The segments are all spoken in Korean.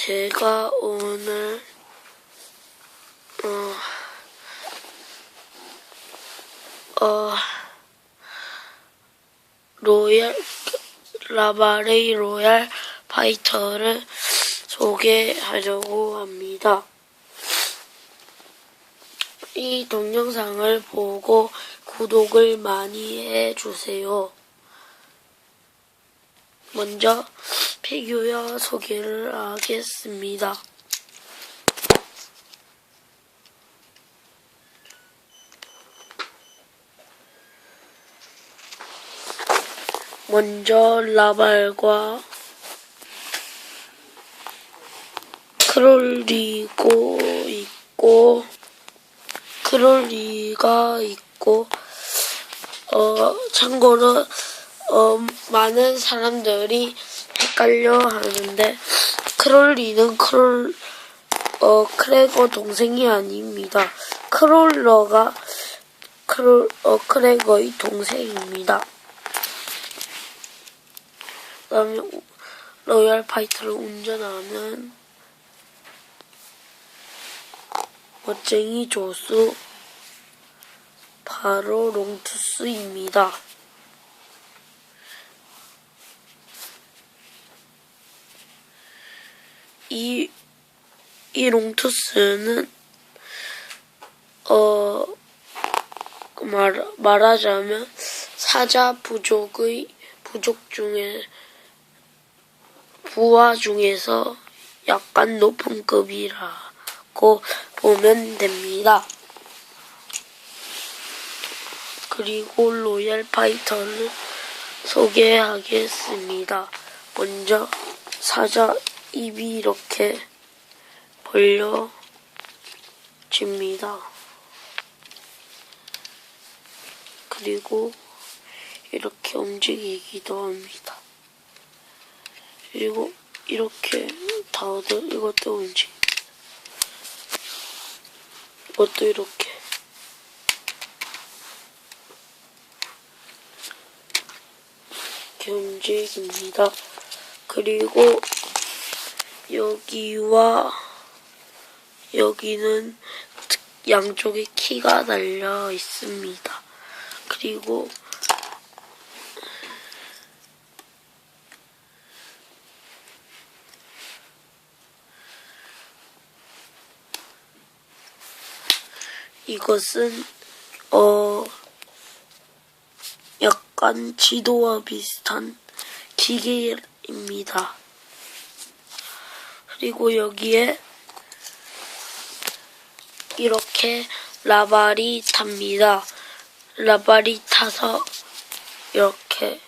제가 오늘 어, 어 로얄 라바레이 로얄 파이터를 소개하려고 합니다. 이 동영상을 보고 구독을 많이 해주세요. 먼저 피규어 소개를 하겠습니다. 먼저 라발과 크롤리고 있고 크롤리가 있고 어 참고로 어 많은 사람들이 헷갈려 하는데 크롤리는 크롤 어 크레거 동생이 아닙니다. 크롤러가 크롤 어 크레거의 동생입니다. 그다음에 우- 로얄 파이터를 운전하는 멋쟁이 조수 바로 롱투스입니다. 이, 이 롱투스는 어 말, 말하자면 사자 부족의 부족 중에 부하 중에서 약간 높은 급이라고 보면 됩니다. 그리고 로얄 파이터를 소개하겠습니다. 먼저 사자 입이 이렇게 벌려집니다. 그리고 이렇게 움직이기도 합니다. 그리고 이렇게 다들 이것도 움직입니다. 이것도 이렇게 움직입니다. 그리고 여기와 여기는 특- 양쪽에 키가 달려 있습니다. 그리고 이것은 어 약간 지도와 비슷한 기계입니다. 그리고 여기에 이렇게 라발이 탑니다. 라발이 타서 이렇게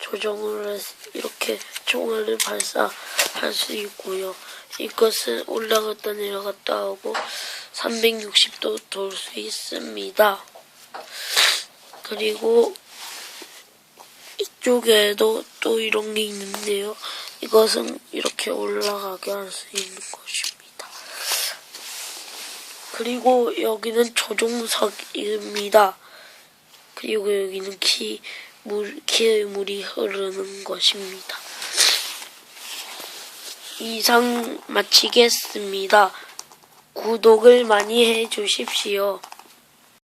조정을 해서 이렇게 총알을 발사할 수 있고요. 이것은 올라갔다 내려갔다 하고 360도 돌 수 있습니다. 그리고 이쪽에도 또 이런 게 있는데요. 이것은 이렇게 올라가게 할 수 있는 것입니다. 그리고 여기는 조종석입니다. 그리고 여기는 키, 물, 키의 물이 흐르는 것입니다. 이상 마치겠습니다. 구독을 많이 해 주십시오.